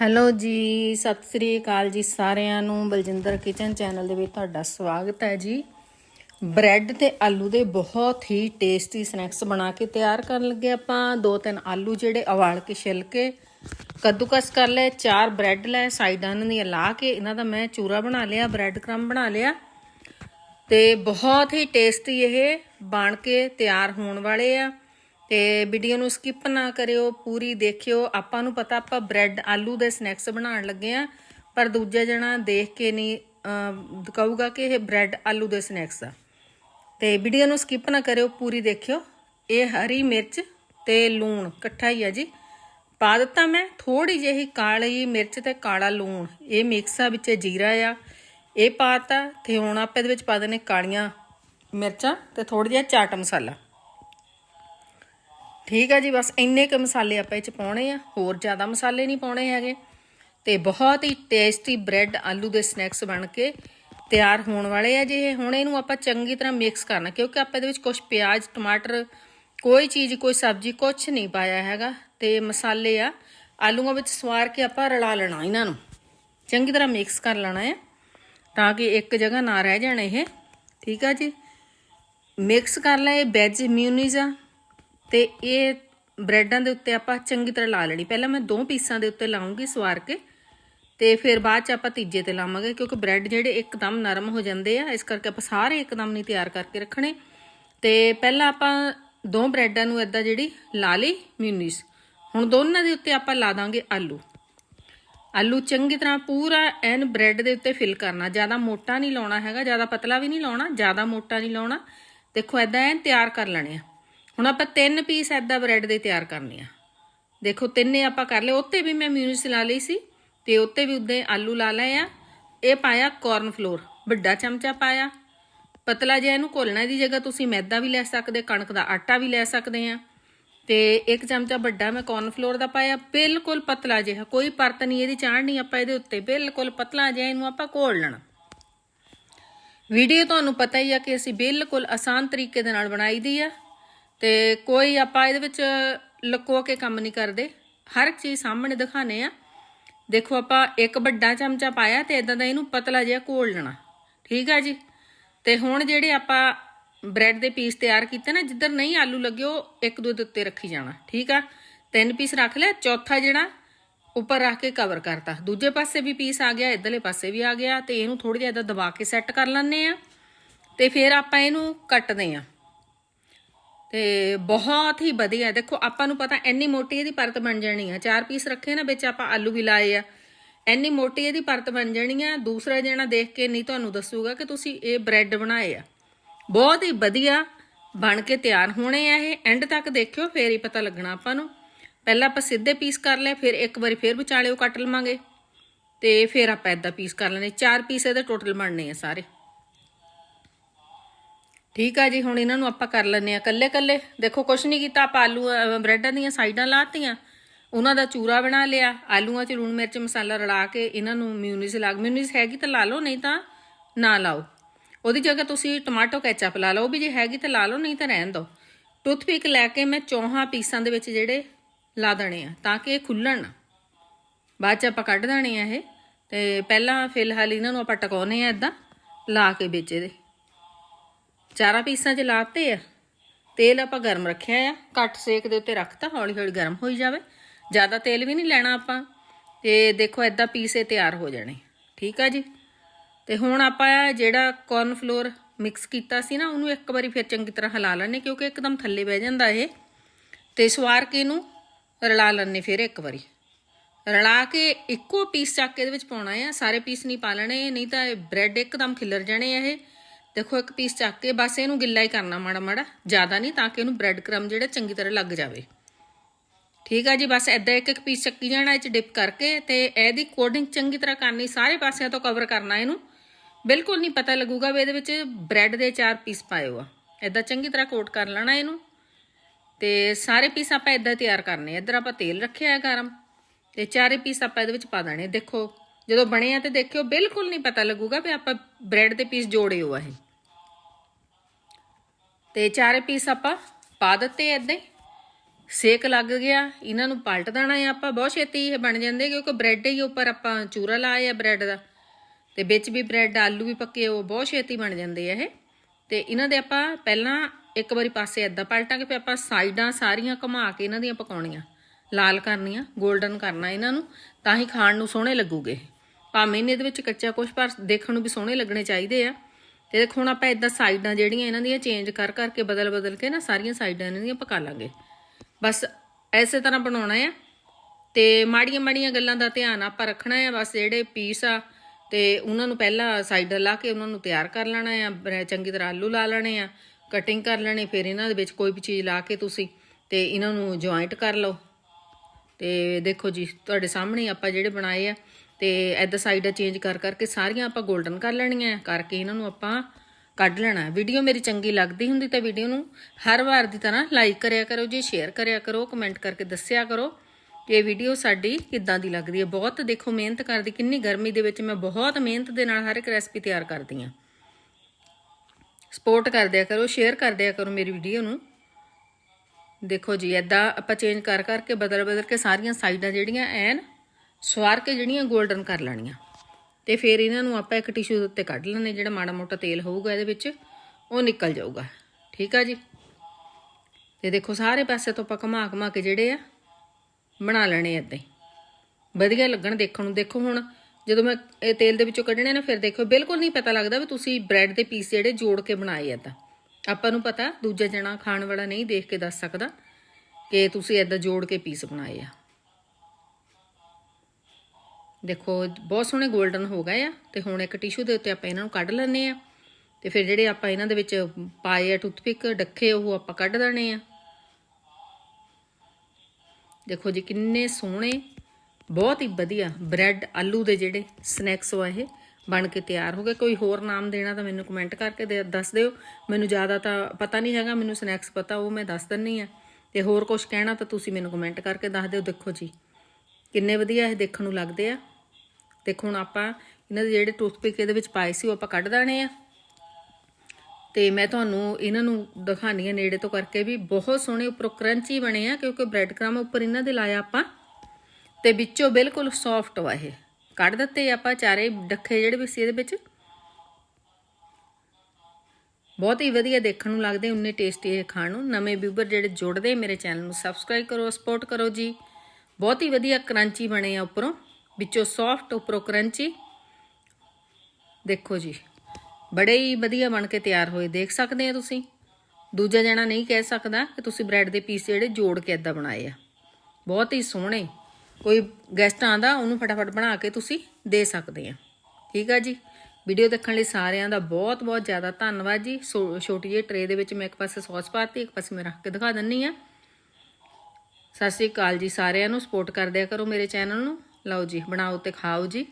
Hello ਜੀ, ਸਤਿ ਸ੍ਰੀ ਅਕਾਲ ਜੀ ਸਾਰਿਆਂ ਨੂੰ। ਬਲਜਿੰਦਰ ਕਿਚਨ ਚੈਨਲ ਦੇ ਵਿੱਚ ਤੁਹਾਡਾ ਸਵਾਗਤ ਹੈ ਜੀ। ਬ੍ਰੈਡ ਤੇ ਆਲੂ ਦੇ ਬਹੁਤ ਹੀ ਟੇਸਟੀ ਸਨੈਕਸ ਬਣਾ ਕੇ ਤਿਆਰ ਕਰਨ ਲੱਗੇ ਆਪਾਂ। ਦੋ ਤਿੰਨ ਆਲੂ ਜਿਹੜੇ ਉਬਾਲ ਕੇ ਛਿਲ ਕੇ ਕੱਦੂਕਸ ਕਰ ਲਏ, ਚਾਰ ਬ੍ਰੈਡ ਲੈ ਸਾਈਡਾਂ ਦੀਆਂ ਲਾ ਕੇ ਇਹਨਾਂ ਦਾ ਮੈਂ ਚੂਰਾ ਬਣਾ ਲਿਆ, ਬ੍ਰੈਡ ਕ੍ਰਮ ਬਣਾ ਲਿਆ। ਤੇ ਬਹੁਤ ਹੀ ਟੇਸਟੀ ਇਹ ਬਣ ਕੇ ਤਿਆਰ ਹੋਣ ਵਾਲੇ ਆ। ਤੇ ਵੀਡੀਓ ਨੂੰ ਸਕਿਪ ਨਾ ਕਰਿਓ, ਪੂਰੀ ਦੇਖਿਓ। ਆਪਾਂ ਨੂੰ ਪਤਾ, ਆਪਾਂ ਬ੍ਰੈਡ, ਆਲੂ ਦੇ ਸਨੈਕਸ ਬਣਾਉਣ ਲੱਗੇ ਆ, ਪਰ ਦੂਜਾ ਜਣਾ ਦੇਖ ਕੇ ਨਹੀਂ ਕਹੂਗਾ ਕਿ ਇਹ ਬ੍ਰੈਡ, ਆਲੂ ਦੇ ਸਨੈਕਸ ਆ। ਤੇ ਵੀਡੀਓ ਨੂੰ ਸਕਿਪ ਨਾ ਕਰਿਓ, ਪੂਰੀ ਦੇਖਿਓ। ਇਹ ਹਰੀ ਮਿਰਚ ਤੇ ਲੂਣ, ਇਕੱਠਾ ਹੀ ਆ ਜੀ। ਪਾ ਦਿੱਤਾ ਮੈਂ ਥੋੜੀ ਜਿਹੀ ਕਾਲੀ ਮਿਰਚ ਤੇ ਕਾਲਾ ਲੂਣ। ਇਹ ਮਿਕਸ ਆ ਵਿੱਚ ਜੀਰਾ ਆ, ਇਹ ਪਾਤਾ ਤੇ ਹੁਣ ਆਪਾਂ ਇਹਦੇ ਵਿੱਚ ਪਾ ਦਨੇ ਕਾਲੀਆਂ ਮਿਰਚਾਂ ਤੇ ਥੋੜਾ ਜਿਹਾ ਚਾਟ ਮਸਾਲਾ। ਠੀਕ ਆ ਜੀ, ਬਸ ਇੰਨੇ ਕੁ ਮਸਾਲੇ ਆਪਾਂ ਇਹ ਚ ਪਾਉਣੇ ਆ, ਹੋਰ ਜ਼ਿਆਦਾ ਮਸਾਲੇ ਨਹੀਂ ਪਾਉਣੇ ਹੈਗੇ। ਤੇ ਬਹੁਤ ਹੀ ਟੇਸਟੀ ਬ੍ਰੈਡ ਆਲੂ ਦੇ ਸਨੈਕਸ ਬਣ ਕੇ ਤਿਆਰ ਹੋਣ ਵਾਲੇ ਆ ਜੀ ਇਹ। ਹੁਣ ਇਹਨੂੰ ਆਪਾਂ ਚੰਗੀ ਤਰ੍ਹਾਂ ਮਿਕਸ ਕਰਨਾ, ਕਿਉਂਕਿ ਆਪਾਂ ਇਹਦੇ ਵਿੱਚ ਕੁਝ ਪਿਆਜ਼, ਟਮਾਟਰ, ਕੋਈ ਚੀਜ਼, ਕੋਈ ਸਬਜ਼ੀ ਕੁਝ ਨਹੀਂ ਪਾਇਆ ਹੈਗਾ। ਤੇ ਮਸਾਲੇ ਆ, ਆਲੂਆਂ ਵਿੱਚ ਸਵਾਰ ਕੇ ਆਪਾਂ ਰਲਾ ਲੈਣਾ ਇਹਨਾਂ ਨੂੰ। ਚੰਗੀ ਤਰ੍ਹਾਂ ਮਿਕਸ ਕਰ ਲੈਣਾ ਹੈ ਤਾਂ ਕਿ ਇੱਕ ਜਗ੍ਹਾ ਨਾ ਰਹਿ ਜਾਣ ਇਹ। ਠੀਕ ਆ ਜੀ? ਮਿਕਸ ਕਰ ਲੈ, ਇਹ ਵੈਜ ਮਿਊਨੀਜ਼ ਆ। ਤੇ ਇਹ ਬ੍ਰੈਡਾਂ ਦੇ ਉੱਤੇ ਆਪਾਂ ਚੰਗੀ ਤਰ੍ਹਾਂ ਲਾ ਲੈਣੀ। ਪਹਿਲਾਂ ਮੈਂ ਦੋ ਪੀਸਾਂ ਦੇ ਉੱਤੇ ਲਾਉਂਗੀ ਸਵਾਰ ਕੇ, ਤੇ ਫਿਰ ਬਾਅਦ ਚ ਆਪਾਂ ਤੀਜੇ ਤੇ ਲਾਵਾਂਗੇ, ਕਿਉਂਕਿ ਬ੍ਰੈਡ ਜਿਹੜੇ ਇੱਕਦਮ ਨਰਮ ਹੋ ਜਾਂਦੇ ਆ, ਇਸ ਕਰਕੇ ਆਪਾਂ ਸਾਰੇ ਇੱਕਦਮ ਨਹੀਂ ਤਿਆਰ ਕਰਕੇ ਰੱਖਣੇ। ਤੇ ਪਹਿਲਾਂ ਆਪਾਂ ਦੋ ਬ੍ਰੈਡਾਂ ਨੂੰ ਇਦਾਂ ਜਿਹੜੀ ਲਾ ਲਈ, ਮਿਊਨੀਸ। ਹੁਣ ਦੋਨਾਂ ਦੇ ਉੱਤੇ ਆਪਾਂ ਲਾ ਦਾਂਗੇ ਆਲੂ। ਆਲੂ ਚੰਗੀ ਤਰ੍ਹਾਂ ਪੂਰਾ ਐਨ ਬ੍ਰੈਡ ਦੇ ਉੱਤੇ ਫਿਲ ਕਰਨਾ। ਜ਼ਿਆਦਾ ਮੋਟਾ ਨਹੀਂ ਲਾਉਣਾ ਹੈਗਾ, ਜ਼ਿਆਦਾ ਪਤਲਾ ਵੀ ਨਹੀਂ ਲਾਉਣਾ, ਜ਼ਿਆਦਾ ਮੋਟਾ ਨਹੀਂ ਲਾਉਣਾ। ਦੇਖੋ ਐਦਾਂ ਐਨ ਤਿਆਰ ਕਰ ਲੈਣੇ ਆ। ਹੁਣ ਆਪਾਂ ਤਿੰਨ ਪੀਸ ਐਦਾਂ ਬ੍ਰੈਡ ਦੇ ਤਿਆਰ ਕਰਨੇ ਆ। ਦੇਖੋ ਤਿੰਨੇ ਆਪਾਂ ਕਰ ਲਏ, ਉੱਤੇ ਵੀ ਮੈਂ ਮਿਊਨਿਸ ਲਾ ਲਈ ਸੀ ਤੇ ਉੱਤੇ ਵੀ ਉਦਾਂ ਆਲੂ ਲਾ ਲਏ ਆ। ਇਹ ਪਾਇਆ ਕਾਰਨ ਫਲੋਰ ਵੱਡਾ ਚਮਚਾ ਪਾਇਆ। ਪਤਲਾ ਜਿਹਾ ਇਹਨੂੰ ਘੋਲਣਾ ਦੀ ਜਗ੍ਹਾ ਤੁਸੀਂ ਮੈਦਾ ਵੀ ਲੈ ਸਕਦੇ, ਕਣਕ ਦਾ ਆਟਾ ਵੀ ਲੈ ਸਕਦੇ ਆ। ਤੇ ਇੱਕ ਚਮਚਾ ਵੱਡਾ ਮੈਂ ਕਾਰਨ ਫਲੋਰ ਦਾ ਪਾਇਆ, ਬਿਲਕੁਲ ਪਤਲਾ ਜਿਹਾ, ਕੋਈ ਪਰਤ ਨਹੀਂ, ਇਹਦੀ ਚਾੜਨੀ ਆਪਾਂ ਇਹਦੇ ਉੱਤੇ, ਬਿਲਕੁਲ ਪਤਲਾ ਜਿਹਾ ਇਹਨੂੰ ਆਪਾਂ ਘੋਲ ਲੈਣਾ। ਵੀਡੀਓ ਤੁਹਾਨੂੰ ਪਤਾ ਹੀ ਆ ਕਿ ਅਸੀਂ ਬਿਲਕੁਲ ਆਸਾਨ ਤਰੀਕੇ ਦੇ ਨਾਲ ਬਣਾਈ ਦੀ ਆ। ਤੇ ਕੋਈ ਆਪਾਂ ਇਹਦੇ ਵਿੱਚ ਲੁਕੋ ਕੇ ਕੰਮ ਨਹੀਂ ਕਰਦੇ। ਹਰ ਇੱਕ ਚੀਜ਼ ਸਾਹਮਣੇ ਦਿਖਾਣੇ ਆ। ਦੇਖੋ ਆਪਾਂ ਇੱਕ ਵੱਡਾ ਚਮਚਾ ਪਾਇਆ ਤੇ ਇਦਾਂ ਦਾ ਇਹਨੂੰ ਪਤਲਾ ਜਿਹਾ ਘੋਲ ਲੈਣਾ। ਠੀਕ ਆ ਜੀ? ਤੇ ਹੁਣ ਜਿਹੜੇ ਆਪਾਂ ਬ੍ਰੈਡ ਦੇ ਪੀਸ ਤਿਆਰ ਕੀਤੇ ਨਾ, ਜਿੱਧਰ ਨਹੀਂ ਆਲੂ ਲੱਗਿਓ ਇੱਕ ਦੋ ਦੇ ਉੱਤੇ ਰੱਖੀ ਜਾਣਾ। ਠੀਕ ਆ? ਤਿੰਨ ਪੀਸ ਰੱਖ ਲਿਆ, ਚੌਥਾ ਜਿਹੜਾ, ਉੱਪਰ ਰੱਖ ਕੇ ਕਵਰ ਕਰਤਾ। ਦੂਜੇ ਪਾਸੇ ਵੀ ਪੀਸ ਆ ਗਿਆ, ਇਧਰਲੇ ਪਾਸੇ ਵੀ ਆ ਗਿਆ, ਤੇ ਇਹਨੂੰ ਥੋੜੀ ਜਿਹਾ ਇਦਾਂ ਦਬਾ ਕੇ ਸੈੱਟ ਕਰ ਲੈਣੇ ਆ। ਤੇ ਫਿਰ ਆਪਾਂ ਇਹਨੂੰ ਕੱਟਦੇ ਆ। ਤੇ ਬਹੁਤ ਹੀ ਵਧੀਆ। ਦੇਖੋ, ਆਪਾਂ ਨੂੰ ਪਤਾ ਇੰਨੀ ਮੋਟੀ ਇਹਦੀ ਪਰਤ ਬਣ ਜਾਣੀ ਆ। ਚਾਰ ਪੀਸ ਰੱਖੇ ਨਾ, ਵਿੱਚ ਆਪਾਂ ਆਲੂ ਵੀ ਲਾਏ ਆ। ਇੰਨੀ ਮੋਟੀ ਇਹਦੀ ਪਰਤ ਬਣ ਜਾਣੀ ਆ। ਦੂਸਰਾ ਜਣਾ ਦੇਖ ਕੇ ਨਹੀਂ ਤੁਹਾਨੂੰ ਦੱਸੂਗਾ ਕਿ ਤੁਸੀਂ ਇਹ ਬ੍ਰੈਡ ਬਣਾਏ ਆ। ਬਹੁਤ ਹੀ ਵਧੀਆ ਬਣ ਕੇ ਤਿਆਰ ਹੋਣੇ ਆ ਇਹ। ਐਂਡ ਤੱਕ ਦੇਖਿਓ, ਫੇਰ ਹੀ ਪਤਾ ਲੱਗਣਾ ਆਪਾਂ ਨੂੰ। ਪਹਿਲਾਂ ਆਪਾਂ ਸਿੱਧੇ ਪੀਸ ਕਰ ਲਏ, ਫਿਰ ਇੱਕ ਵਾਰੀ ਫੇਰ ਵਿਚਾਲਿਓ ਕੱਟ ਲਵਾਂਗੇ। ਤੇ ਫਿਰ ਆਪਾਂ ਇਦਾਂ ਪੀਸ ਕਰ ਲੈਣੇ ਚਾਰ ਪੀਸ ਇਹਦੇ ਟੋਟਲ ਬਣਨੇ ਆ ਸਾਰੇ। ਠੀਕ ਆ ਜੀ, ਹੁਣ ਇਹਨਾਂ ਨੂੰ ਆਪਾਂ ਕਰ ਲੈਨੇ ਆ ਕੱਲੇ ਕੱਲੇ ਦੇਖੋ, ਕੁਛ ਨਹੀਂ ਕੀਤਾ, ਆਪਾਂ ਆਲੂ ਬ੍ਰੈਡਾਂ ਦੀਆਂ ਸਾਈਡਾਂ ਲਾਤੀਆਂ। ਉਹਨਾਂ ਦਾ ਚੂਰਾ ਬਣਾ ਲਿਆ, ਆਲੂਆਂ 'ਚ ਲੂਣ, ਮਿਰਚ, ਮਸਾਲਾ ਰਲਾ ਕੇ ਇਹਨਾਂ ਨੂੰ ਮਿਊਨੀਸ ਲਾ, ਮਿਊਨੀਸ ਹੈਗੀ ਤਾਂ ਲਾ ਲਓ, ਨਹੀਂ ਤਾਂ ਨਾ ਲਾਓ। ਉਹਦੀ ਜਗ੍ਹਾ ਤੁਸੀਂ ਟਮਾਟੋ ਕੈਚਅਪ ਲਾ ਲਓ ਵੀ ਜੇ ਹੈਗੀ ਤਾਂ ਲਾ ਲਓ, ਨਹੀਂ ਤਾਂ ਰਹਿਣ ਦਿਓ ਟੂਥਪਿਕ ਲੈ ਕੇ ਮੈਂ ਚੌਹਾਂ ਪੀਸਾਂ ਦੇ ਵਿੱਚ ਜਿਹੜੇ ਲਾ ਦੇਣੇ ਆ, ਤਾਂ ਕਿ ਇਹ ਖੁੱਲਣ ਨਾ। ਬਾਅਦ ਚ ਆਪਾਂ ਕੱਢ ਦੇਣੇ ਆ ਇਹ, ਤੇ ਪਹਿਲਾਂ ਫਿਲਹਾਲ ਇਹਨਾਂ ਨੂੰ ਆਪਾਂ ਟਕਾਉਨੇ ਆ ਇਦਾਂ ਲਾ ਕੇ ਵਿੱਚ ਇਹਦੇ। ਚਾਰਾਂ ਪੀਸਾਂ 'ਚ ਲਾਤੇ ਆ। ਤੇਲ ਆਪਾਂ ਗਰਮ ਰੱਖਿਆ ਆ। ਘੱਟ ਸੇਕ ਦੇ ਉੱਤੇ ਰੱਖਤਾ ਹੌਲੀ ਹੌਲੀ ਗਰਮ ਹੋਈ ਜਾਵੇ। ਜ਼ਿਆਦਾ ਤੇਲ ਵੀ ਨਹੀਂ ਲੈਣਾ ਆਪਾਂ। ਤੇ ਦੇਖੋ ਐਦਾਂ ਪੀਸੇ ਤਿਆਰ ਹੋ ਜਾਣੇ। ਠੀਕ ਆ ਜੀ? ਤੇ ਹੁਣ ਆਪਾਂ ਜਿਹੜਾ ਕਾਰਨ ਫਲੋਰ ਮਿਕਸ ਕੀਤਾ ਸੀ ਨਾ, ਉਹਨੂੰ ਇੱਕ ਵਾਰੀ ਫਿਰ ਚੰਗੀ ਤਰ੍ਹਾਂ ਹਿਲਾ ਲੈਣੇ ਕਿਉਂਕਿ ਇੱਕਦਮ ਥੱਲੇ ਬਹਿ ਜਾਂਦਾ ਇਹ। ਤੇ ਸਵਾਰ ਕੇ ਇਹਨੂੰ ਰਲਾ ਲੈਣੇ ਫਿਰ ਇੱਕ ਵਾਰੀ। ਰਲਾ ਕੇ ਇੱਕੋ ਪੀਸ ਚੱਕ ਕੇ ਇਹਦੇ ਵਿੱਚ ਪਾਉਣਾ ਆ। ਸਾਰੇ ਪੀਸ ਨਹੀਂ ਪਾ ਲੈਣੇ, ਨਹੀਂ ਤਾਂ ਬ੍ਰੈਡ ਇੱਕਦਮ ਖਿਲਰ ਜਾਣੇ ਆ ਇਹ। ਦੇਖੋ ਇੱਕ ਪੀਸ ਚੱਕ ਕੇ ਬਸ ਇਹਨੂੰ ਗਿੱਲਾ ਹੀ ਕਰਨਾ ਮਾੜਾ ਮਾੜਾ, ਜ਼ਿਆਦਾ ਨਹੀਂ, ਤਾਂ ਕਿ ਇਹਨੂੰ ਬ੍ਰੈਡ ਕ੍ਰਮ ਜਿਹੜਾ ਚੰਗੀ ਤਰ੍ਹਾਂ ਲੱਗ ਜਾਵੇ। ਠੀਕ ਆ ਜੀ, ਬਸ ਐਦਾਂ ਇੱਕ ਇੱਕ ਪੀਸ ਚੱਕੀ ਜਾਣਾ, ਇਹ ਚ ਡਿਪ ਕਰਕੇ ਤੇ ਇਹਦੀ ਕੋਡਿੰਗ ਚੰਗੀ ਤਰ੍ਹਾਂ ਕਰਨੀ, ਸਾਰੇ ਪਾਸਿਆਂ ਤੋਂ ਕਵਰ ਕਰਨਾ ਇਹਨੂੰ। ਬਿਲਕੁਲ ਨਹੀਂ ਪਤਾ ਲੱਗੂਗਾ ਵੀ ਇਹਦੇ ਵਿੱਚ ਬ੍ਰੈਡ ਦੇ ਚਾਰ ਪੀਸ ਪਾਏ ਹੋ ਆ। ਐਦਾਂ ਚੰਗੀ ਤਰ੍ਹਾਂ ਕੋਟ ਕਰ ਲੈਣਾ ਇਹਨੂੰ। ਤੇ ਸਾਰੇ ਪੀਸ ਆਪਾਂ ਇਦਾਂ ਤਿਆਰ ਕਰਨੇ ਇੱਧਰ ਆਪਾਂ ਤੇਲ ਰੱਖਿਆ ਹੈ ਗਰਮ, ਤੇ ਚਾਰੇ ਪੀਸ ਆਪਾਂ ਇਹਦੇ ਵਿੱਚ ਪਾ ਦੇਣੇ ਦੇਖੋ, ਜਦੋਂ ਬਣੇ ਆ ਤੇ ਦੇਖਿਓ, ਬਿਲਕੁਲ ਨਹੀਂ ਪਤਾ ਲੱਗੂਗਾ ਵੀ ਆਪਾਂ ਬ੍ਰੈਡ ਦੇ ਪੀਸ ਜੋੜੇ ਹੋ ਆ ਇਹ। ਤੇ ਚਾਰੇ ਪੀਸ ਆਪਾਂ ਪਾ ਦਿੱਤੇ ਏਦਾਂ ਹੀ। ਸੇਕ ਲੱਗ ਗਿਆ, ਇਹਨਾਂ ਨੂੰ ਪਲਟ ਦੇਣਾ ਹੈ ਆਪਾਂ, ਬਹੁਤ ਛੇਤੀ ਇਹ ਬਣ ਜਾਂਦੇ ਕਿਉਂਕਿ ਬ੍ਰੈਡ ਹੀ ਉੱਪਰ ਆਪਾਂ ਚੂਰਾ ਲਾਇਆ ਬ੍ਰੈਡ ਦਾ। ਤੇ ਵਿੱਚ ਵੀ ਬ੍ਰੈਡ, ਆਲੂ ਵੀ ਪੱਕੇ, ਉਹ ਬਹੁਤ ਛੇਤੀ ਬਣ ਜਾਂਦੇ ਆ ਇਹ। ਤੇ ਇਹਨਾਂ ਦੇ ਆਪਾਂ ਪਹਿਲਾਂ ਇੱਕ ਵਾਰੀ ਪਾਸੇ ਐਦਾਂ ਪਲਟਾਂਗੇ, ਫਿਰ ਆਪਾਂ ਸਾਈਡਾਂ ਸਾਰੀਆਂ ਘੁਮਾ ਕੇ ਇਹਨਾਂ ਦੀਆਂ ਪਕਾਉਣੀਆਂ। ਲਾਲ ਕਰਨੀਆਂ 골ਡਨ ਕਰਨਾ ਇਹਨਾਂ ਨੂੰ, ਤਾਂ ਹੀ ਖਾਣ ਨੂੰ ਸੋਹਣੇ ਲੱਗੂਗੇ। ਭਾਵੇਂ ਇਹਦੇ ਵਿੱਚ ਕੱਚਾ ਕੁਛ, ਪਰ ਦੇਖਣ ਨੂੰ ਵੀ ਸੋਹਣੇ ਲੱਗਣੇ ਚਾਹੀਦੇ ਆ। ਤੇ ਦੇਖੋ ਹੁਣ ਆਪਾਂ ਇਦਾਂ ਸਾਈਡਾਂ ਜਿਹੜੀਆਂ ਇਹਨਾਂ ਦੀਆਂ ਚੇਂਜ ਕਰ ਕਰਕੇ ਬਦਲ ਬਦਲ ਕੇ ਨਾ ਸਾਰੀਆਂ ਸਾਈਡਾਂ ਇਹਨਾਂ ਦੀਆਂ ਪਕਾ ਲਾਂਗੇ। ਬਸ ਐਸੇ ਤਰ੍ਹਾਂ ਬਣਾਉਣਾ ਆ ਤੇ ਮਾੜੀਆਂ ਮਾੜੀਆਂ ਗੱਲਾਂ ਦਾ ਧਿਆਨ ਆਪਾਂ ਰੱਖਣਾ ਆ, ਬਸ ਜਿਹੜੇ ਪੀਸ ਆ ਤੇ ਉਹਨਾਂ ਨੂੰ ਪਹਿਲਾਂ ਸਾਈਡਾਂ ਲਾ ਕੇ ਉਹਨਾਂ ਨੂੰ ਤਿਆਰ ਕਰ ਲੈਣਾ ਆ ਚੰਗੀ ਤਰ੍ਹਾਂ ਆਲੂ ਲਾ ਲੈਣੇ ਆ ਕਟਿੰਗ ਕਰ ਲੈਣੇ, ਫਿਰ ਇਹਨਾਂ ਦੇ ਵਿੱਚ ਕੋਈ ਵੀ ਚੀਜ਼ ਲਾ ਕੇ ਤੁਸੀਂ ਤੇ ਇਹਨਾਂ ਨੂੰ ਜੁਆਇੰਟ ਕਰ ਲਓ। ਤੇ ਦੇਖੋ ਜੀ, ਤੁਹਾਡੇ ਸਾਹਮਣੇ ਆਪਾਂ ਜਿਹੜੇ ਬਣਾਏ ਆ, ਤੇ ਐਦਾਂ ਸਾਈਡਾਂ ਚੇਂਜ ਕਰ, ਕਰਕੇ ਸਾਰੀਆਂ ਆਪਾਂ 골ਡਨ ਕਰ ਲੈਣੀਆਂ ਕਰਕੇ ਇਹਨਾਂ ਨੂੰ ਆਪਾਂ ਕੱਢ ਲੈਣਾ ਵੀਡੀਓ ਮੇਰੀ ਚੰਗੀ ਲੱਗਦੀ ਹੁੰਦੀ ਤਾਂ ਵੀਡੀਓ ਨੂੰ ਹਰ ਵਾਰ ਦੀ ਤਰ੍ਹਾਂ ਲਾਈਕ ਕਰਿਆ ਕਰੋ ਜੀ ਸ਼ੇਅਰ ਕਰਿਆ ਕਰੋ ਕਮੈਂਟ ਕਰਕੇ ਦੱਸਿਆ ਕਰੋ ਕਿ ਇਹ ਵੀਡੀਓ ਸਾਡੀ ਕਿੱਦਾਂ ਦੀ ਲੱਗਦੀ ਹੈ ਬਹੁਤ ਦੇਖੋ ਮਿਹਨਤ ਕਰਦੀ, ਕਿੰਨੀ ਗਰਮੀ ਦੇ ਵਿੱਚ ਮੈਂ ਬਹੁਤ ਮਿਹਨਤ ਦੇ ਨਾਲ ਹਰ ਇੱਕ ਰੈਸਪੀ ਤਿਆਰ ਕਰਦੀ ਹਾਂ ਸਪੋਰਟ ਕਰਦਿਆ ਕਰੋ ਸ਼ੇਅਰ ਕਰਦਿਆ ਕਰੋ ਮੇਰੀ ਵੀਡੀਓ ਨੂੰ। ਦੇਖੋ ਜੀ ਐਦਾਂ ਆਪਾਂ ਚੇਂਜ ਕਰ ਕਰਕੇ, ਬਦਲ ਬਦਲ ਕੇ ਸਾਰੀਆਂ ਸਾਈਡਾਂ ਜਿਹੜੀਆਂ ਐਨ ਸਵਾਰ ਕੇ ਜਿਹੜੀਆਂ 골ਡਨ ਕਰ ਲੈਣੀਆਂ। ਤੇ ਫਿਰ ਇਹਨਾਂ ਨੂੰ ਆਪਾਂ ਇੱਕ ਟਿਸ਼ੂ ਦੇ ਉੱਤੇ ਕੱਢ ਲੈਣੇ ਜਿਹੜਾ ਮਾੜਾ ਮੋਟਾ ਤੇਲ ਹੋਊਗਾ ਇਹਦੇ ਵਿੱਚ, ਉਹ ਨਿਕਲ ਜਾਊਗਾ। ਠੀਕ ਆ ਜੀ? ਤੇ ਦੇਖੋ, ਸਾਰੇ ਪਾਸੇ ਤੋਂ ਆਪਾਂ ਘੁਮਾ ਘੁਮਾ ਕੇ ਜਿਹੜੇ ਆ, ਬਣਾ ਲੈਣੇ ਏਦਾਂ ਵਧੀਆ ਲੱਗਣ ਦੇਖਣ ਨੂੰ। ਦੇਖੋ ਹੁਣ, ਜਦੋਂ ਮੈਂ ਇਹ ਤੇਲ ਦੇ ਵਿੱਚੋਂ ਕੱਢਣੇ ਨਾ, ਫਿਰ ਦੇਖੋ, ਬਿਲਕੁਲ ਨਹੀਂ ਪਤਾ ਲੱਗਦਾ ਵੀ ਤੁਸੀਂ ਬ੍ਰੈਡ ਦੇ ਪੀਸ ਜਿਹੜੇ ਜੋੜ ਕੇ ਬਣਾਏ ਆ ਤਾਂ। ਆਪਾਂ ਨੂੰ ਪਤਾ, ਦੂਜਾ ਜਣਾ ਖਾਣ ਵਾਲਾ ਨਹੀਂ ਦੇਖ ਕੇ ਦੱਸ ਸਕਦਾ ਕਿ ਤੁਸੀਂ ਏਦਾਂ ਜੋੜ ਕੇ ਪੀਸ ਬਣਾਏ ਆ। ਦੇਖੋ, ਬਹੁਤ ਸੋਹਣੇ 골ਡਨ ਹੋ ਗਏ ਆ ਤੇ ਹੁਣ ਇੱਕ ਟਿਸ਼ੂ ਦੇ ਉੱਤੇ ਆਪਾਂ ਇਹਨਾਂ ਨੂੰ ਕੱਢ ਲੈਣੇ ਆ ਤੇ ਫਿਰ ਜਿਹੜੇ ਆਪਾਂ ਇਹਨਾਂ ਦੇ ਵਿੱਚ ਪਾਏ ਆ ਟੂਥਪਿਕ ਡੱਖੇ, ਉਹ ਆਪਾਂ ਕੱਢ ਦੇਣੇ ਆ। ਦੇਖੋ ਜੀ, ਕਿੰਨੇ ਸੋਹਣੇ, ਬਹੁਤ ਹੀ ਵਧੀਆ ਬ੍ਰੈਡ ਆਲੂ ਦੇ ਜਿਹੜੇ ਸਨੈਕਸ ਆ ਇਹ। ਬਣ ਕੇ ਤਿਆਰ ਹੋ ਗਏ। ਕੋਈ ਹੋਰ ਨਾਮ ਦੇਣਾ ਤਾਂ ਮੈਨੂੰ ਕਮੈਂਟ ਕਰਕੇ ਦੇ- ਦੱਸ ਦਿਓ। ਮੈਨੂੰ ਜ਼ਿਆਦਾ ਤਾਂ ਪਤਾ ਨਹੀਂ ਹੈਗਾ, ਮੈਨੂੰ ਸਨੈਕਸ ਪਤਾ, ਉਹ ਮੈਂ ਦੱਸ ਦਿੰਨੀ ਆ। ਤੇ ਹੋਰ ਕੁਝ ਕਹਿਣਾ ਤਾਂ ਤੁਸੀਂ ਮੈਨੂੰ ਕਮੈਂਟ ਕਰਕੇ ਦੱਸ ਦਿਓ। ਦੇਖੋ ਜੀ, ਕਿੰਨੇ ਵਧੀਆ ਇਹ ਦੇਖਣ ਨੂੰ ਲੱਗਦੇ ਆ। ਦੇਖੋ ਹੁਣ ਆਪਾਂ ਇਹਨਾਂ ਦੇ ਜਿਹੜੇ ਟੂਥਪਿਕ ਇਹਦੇ ਵਿੱਚ ਪਾਏ ਸੀ, ਉਹ ਆਪਾਂ ਕੱਢ ਦਾਣੇ ਆ। ਤੇ ਮੈਂ ਤੁਹਾਨੂੰ ਇਹਨਾਂ ਨੂੰ ਦਿਖਾਣੀ ਆ ਨੇੜੇ ਤੋਂ ਕਰਕੇ ਵੀ। ਬਹੁਤ ਸੋਹਣੇ, ਉੱਪਰੋਂ ਕਰੰਚੀ ਬਣੇ ਆ, ਕਿਉਂਕਿ ਬ੍ਰੈਡ ਕ੍ਰਮ ਉੱਪਰ ਇਹਨਾਂ ਦੇ ਲਾਇਆ ਆਪਾਂ। ਤੇ ਵਿੱਚੋਂ ਬਿਲਕੁਲ ਸੌਫਟ ਵਾ ਇਹ। ਕੱਢ ਦਿੱਤੇ ਆਪਾਂ ਚਾਰੇ ਡੱਖੇ ਜਿਹੜੇ ਵੀ ਸੀ ਇਹਦੇ ਵਿੱਚ। ਬਹੁਤ ਹੀ ਵਧੀਆ ਦੇਖਣ ਨੂੰ ਲੱਗਦੇ, ਉਨੇ ਟੇਸਟੀ ਇਹ ਖਾਣ ਨੂੰ। ਨਵੇਂ ਵਿਊਵਰ ਜਿਹੜੇ ਜੁੜਦੇ, ਮੇਰੇ ਚੈਨਲ ਨੂੰ ਸਬਸਕ੍ਰਾਈਬ ਕਰੋ ਸਪੋਰਟ ਕਰੋ ਜੀ। ਬਹੁਤ ਹੀ ਵਧੀਆ ਕਰੰਚੀ ਬਣੇ ਆ ਉੱਪਰੋਂ, ਵਿੱਚੋਂ ਸੌਫਟ ਉੱਪਰੋਂ ਕਰੰਚੀ। ਦੇਖੋ ਜੀ, ਬੜੇ ਹੀ ਵਧੀਆ ਬਣ ਕੇ ਤਿਆਰ ਹੋਏ, ਦੇਖ ਸਕਦੇ ਆ ਤੁਸੀਂ। ਦੂਜਾ ਜਣਾ ਨਹੀਂ ਕਹਿ ਸਕਦਾ ਕਿ ਤੁਸੀਂ ਬ੍ਰੈਡ ਦੇ ਪੀਸ ਜਿਹੜੇ ਜੋੜ ਕੇ ਇਦਾਂ ਬਣਾਏ ਆ। ਬਹੁਤ ਹੀ ਸੋਹਣੇ ਕੋਈ ਗੈਸਟ ਆਂਦਾ ਉਹਨੂੰ ਫਟਾਫਟ ਬਣਾ ਕੇ ਤੁਸੀਂ ਦੇ ਸਕਦੇ ਆ। ਠੀਕ ਆ ਜੀ? ਵੀਡੀਓ ਦੇਖਣ ਲਈ ਸਾਰਿਆਂ ਦਾ ਬਹੁਤ ਬਹੁਤ ਜ਼ਿਆਦਾ ਧੰਨਵਾਦ ਜੀ। ਸੋ- ਛੋਟੀ ਜਿਹੀ ਟਰੇ ਦੇ ਵਿੱਚ ਮੈਂ ਇੱਕ ਪਾਸੇ ਸੌਸ ਪਾਤੀ, ਇੱਕ ਪਾਸੇ ਮੈਂ ਰੱਖ ਕੇ ਦਿਖਾ ਦਿੰਨੀ ਆ। ਸਤਿ ਸ੍ਰੀ ਅਕਾਲ ਜੀ ਸਾਰਿਆਂ ਨੂੰ। ਸਪੋਰਟ ਕਰਦਿਆ ਕਰੋ ਮੇਰੇ ਚੈਨਲ ਨੂੰ। ਲਓ ਜੀ, ਬਣਾਓ ਤੇ ਖਾਓ ਜੀ।